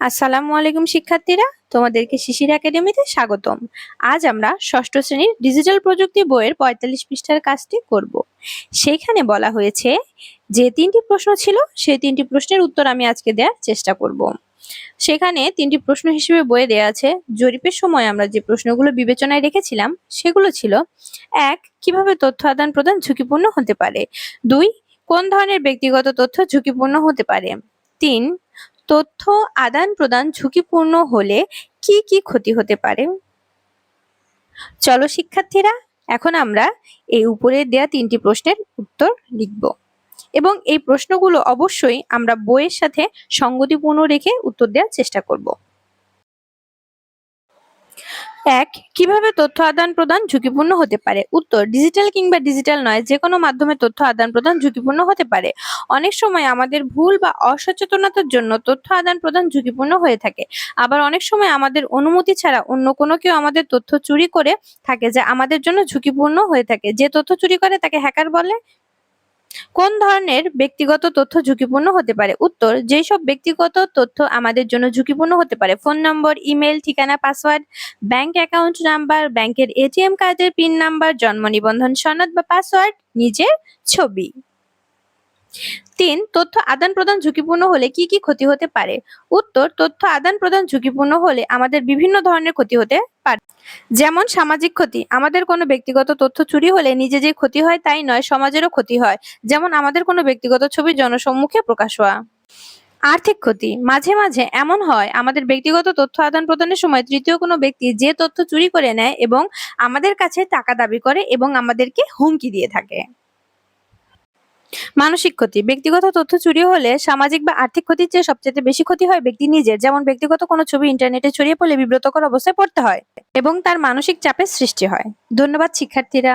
আসসালামু আলাইকুম শিক্ষার্থীরা, তোমাদেরকে শিশির একাডেমিতে স্বাগতম। আজ আমরা ষষ্ঠ শ্রেণির ডিজিটাল প্রযুক্তি বইয়ের পঁয়তাল্লিশ পৃষ্ঠার কাজটি করব। সেইখানে বলা হয়েছে, যে তিনটি প্রশ্ন ছিল, সেই তিনটি প্রশ্নের উত্তর আমি আজকে দেওয়ার চেষ্টা করব। সেখানে তিনটি প্রশ্ন হিসেবে বইয়ে দেওয়া আছে, জরিপের সময় আমরা যে প্রশ্নগুলো বিবেচনায় রেখেছিলাম, সেগুলো ছিল, এক, কীভাবে তথ্য আদান প্রদান ঝুঁকিপূর্ণ হতে পারে? দুই, কোন ধরনের ব্যক্তিগত তথ্য ঝুঁকিপূর্ণ হতে পারে? তিন তথ্য আদান প্রদান ঝুঁকিপূর্ণ হলে কি কি ক্ষতি হতে পারে? চলো শিক্ষার্থীরা, এখন আমরা এই উপরে দেয়া তিনটি প্রশ্নের উত্তর লিখব। এবং এই প্রশ্নগুলো অবশ্যই আমরা বইয়ের সাথে সঙ্গতিপূর্ণ রেখে উত্তর দেওয়ার চেষ্টা করব। এক, কীভাবে তথ্য আদান প্রদান ঝুঁকিপূর্ণ হতে পারে? উত্তর ডিজিটাল কিংবা ডিজিটাল নয় যে কোনো মাধ্যমে তথ্য আদান প্রদান ঝুঁকিপূর্ণ হতে পারে। অনেক সময় আমাদের ভুল বা অসচেতনতার জন্য তথ্য আদান প্রদান ঝুঁকিপূর্ণ হয়ে থাকে। আবার অনেক সময় আমাদের অনুমতি ছাড়া অন্য কোনো কেউ আমাদের তথ্য চুরি করে থাকে, যা আমাদের জন্য ঝুঁকিপূর্ণ হয়ে থাকে। যে তথ্য চুরি করে তাকে হ্যাকার বলে। কোন ধরনের ব্যক্তিগত তথ্য ঝুঁকিপূর্ণ হতে পারে? উত্তর, যেসব ব্যক্তিগত তথ্য আমাদের জন্য ঝুঁকিপূর্ণ হতে পারে। ফোন নম্বর, ইমেল, ঠিকানা, পাসওয়ার্ড, ব্যাংক অ্যাকাউন্ট নাম্বার, ব্যাংকের এটিএম কার্ডের পিন নাম্বার, জন্ম নিবন্ধন সনদ বা পাসওয়ার্ড, নিজের ছবি। তিন, তথ্য আদান প্রদান ঝুঁকিপূর্ণ হলে কি কি ক্ষতি হতে পারে? উত্তর, তথ্য আদান প্রদান ঝুঁকিপূর্ণ হলে আমাদের বিভিন্ন ধরনের ক্ষতি হতে পারে। যেমন সামাজিক ক্ষতি, আমাদের কোনো ব্যক্তিগত তথ্য চুরি হলে নিজে যে ক্ষতি হয় তাই নয়, সমাজেরও ক্ষতি হয়। যেমন আমাদের কোনো ব্যক্তিগত ছবি জনসম্মুখে প্রকাশ হওয়া। আর্থিক ক্ষতি, মাঝে মাঝে এমন হয়, আমাদের ব্যক্তিগত তথ্য আদান প্রদানের সময় তৃতীয় কোনো ব্যক্তি যে তথ্য চুরি করে নেয় এবং আমাদের কাছে টাকা দাবি করে এবং আমাদেরকে হুমকি দিয়ে থাকে। মানসিক ক্ষতি। ব্যক্তিগত তথ্য চুরি হলে সামাজিক বা আর্থিক ক্ষতির চেয়ে সবচেয়ে বেশি ক্ষতি হয় ব্যক্তি নিজের। যেমন ব্যক্তিগত কোনো ছবি ইন্টারনেটে ছড়িয়ে পড়লে বিব্রতকর অবস্থায় পড়তে হয় এবং তার মানসিক চাপের সৃষ্টি হয়। ধন্যবাদ, শিক্ষার্থীরা।